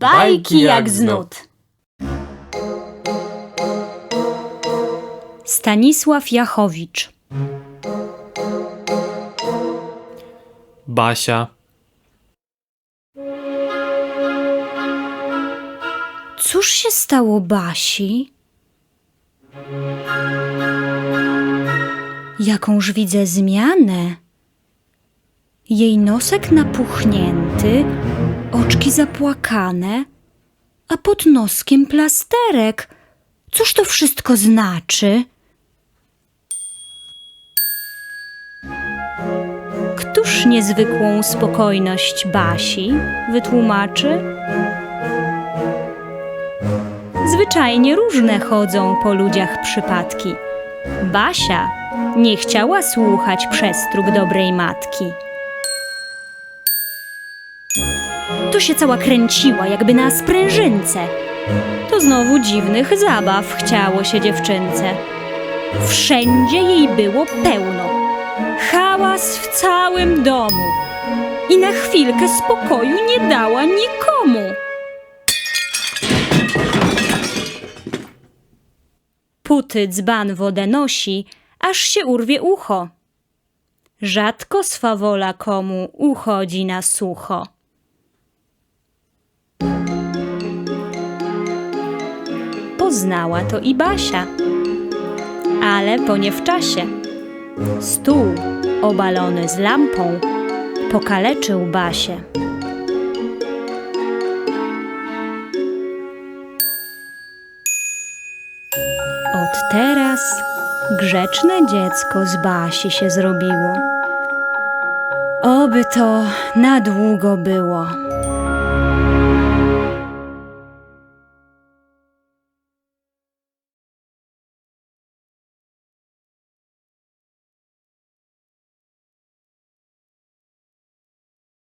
Bajki jak z nut. Stanisław Jachowicz Basia, Cóż się stało Basi? Jakąż widzę zmianę. Jej nosek napuchnięty, oczki zapłakane, a pod noskiem plasterek. Cóż to wszystko znaczy? Któż niezwykłą spokojność Basi wytłumaczy? Zwyczajnie różne chodzą po ludziach przypadki. Basia nie chciała słuchać przestróg dobrej matki. To się cała kręciła, jakby na sprężynce. To znowu dziwnych zabaw chciało się dziewczynce. Wszędzie jej było pełno. Hałas w całym domu. I na chwilkę spokoju nie dała nikomu. Puty dzban wodę nosi, aż się urwie ucho. Rzadko swawola komu uchodzi na sucho. Poznała to i Basia, ale po nie w czasie. Stół obalony z lampą pokaleczył Basię. Od teraz grzeczne dziecko z Basi się zrobiło. Oby to na długo było.